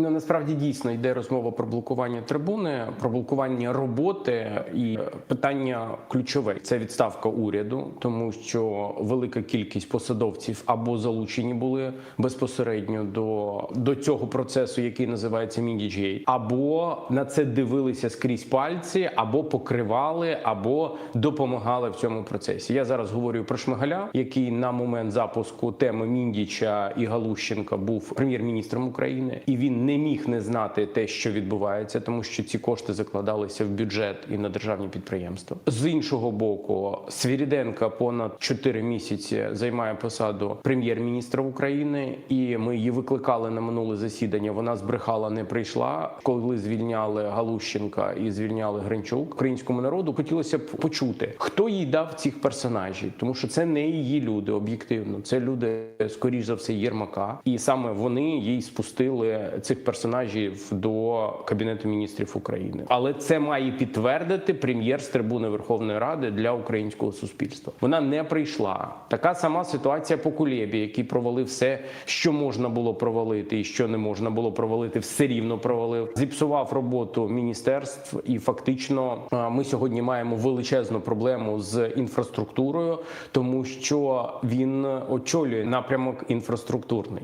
Ну насправді дійсно йде розмова про блокування трибуни, про блокування роботи і питання ключове це відставка уряду, тому що велика кількість посадовців або залучені були безпосередньо до, до цього процесу, який називається Міндіджей, або на це дивилися скрізь пальці, або покривали, або допомагали в цьому процесі. Я зараз говорю про Шмигаля, який на момент запуску теми Міндіча і Галущенка був прем'єр-міністром України, і він не міг не знати те, що відбувається, тому що ці кошти закладалися в бюджет і на державні підприємства. З іншого боку, Свіріденка понад 4 місяці займає посаду прем'єр-міністра України, і ми її викликали на минуле засідання. Вона збрехала, не прийшла. Коли звільняли Галущенка і звільняли Гринчук, українському народу хотілося б почути, хто їй дав цих персонажів, тому що це не її люди об'єктивно. Це люди, скоріш за все, Єрмака, і саме вони їй спустили цих персонажів до кабінету міністрів України. Але це має підтвердити прем'єр з трибуни Верховної Ради для українського суспільства. Вона не прийшла. Така сама ситуація по Кулєбі, який провалив все, що можна було провалити, і що не можна було провалити, все рівно провалив. Зіпсував роботу міністерств, і фактично ми сьогодні маємо величезну проблему з інфраструктурою, тому що він очолює напрямок інфраструктурний.